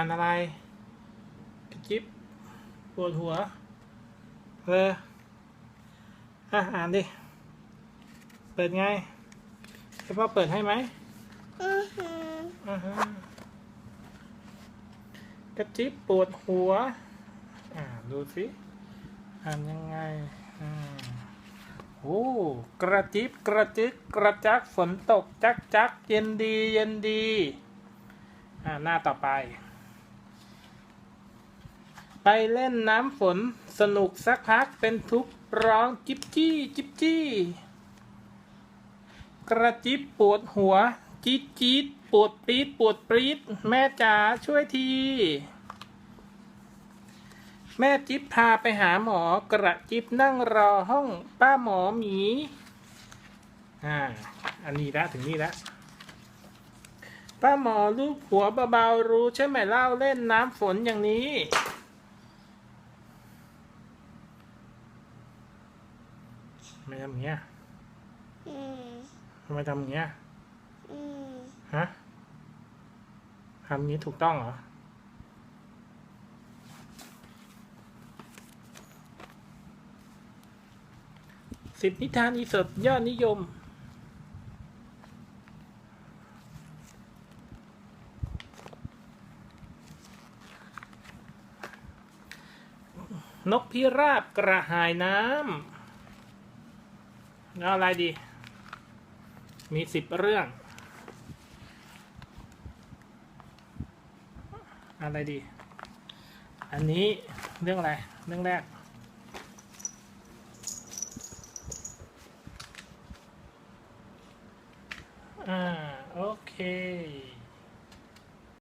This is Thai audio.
อ่านอะไรกระจิบปวดหัวเลออะอ่านดิ เปิดไงให้พ่อเปิดให้ไหมอือหืออ่าฮะกระจิบปวดหัว อ่าดูสิอ่านยังไงอ่าโอ้กระจิบกระจิกกระจักฝนตกจักจักเย็นดีเย็นดี อ่าหน้าต่อไป ไปเล่นน้ำฝนสนุกสักพักเป็นทุกข์ร้องจิบจี้จิบจี้ กระจิบปวดหัว จี๊ดจี๊ดปวดปรี๊ดปวดปรี๊ดแม่จ๋าช่วยที แม่จิ๊บพาไปหาหมอกระจิบนั่งรอห้องป้าหมอหมี อ่า อันนี้ละถึงนี่ละป้าหมอลูกหัวเบาๆรู้ใช่ไหมเล่าเล่นน้ำฝนอย่างนี้ ทำ ไมทำอย่างเงี้ยอืมทำไมทำอย่างเงี้ยอืมฮะทำอย่างนี้ถูกต้องเหรอสิบนิทานอีสดยอดนิยม นกพิราบกระหายน้ำ แล้วอะไรดี มีสิบเรื่อง อะไรดี อันนี้เรื่องอะไร เรื่องแรก อ่า โอเค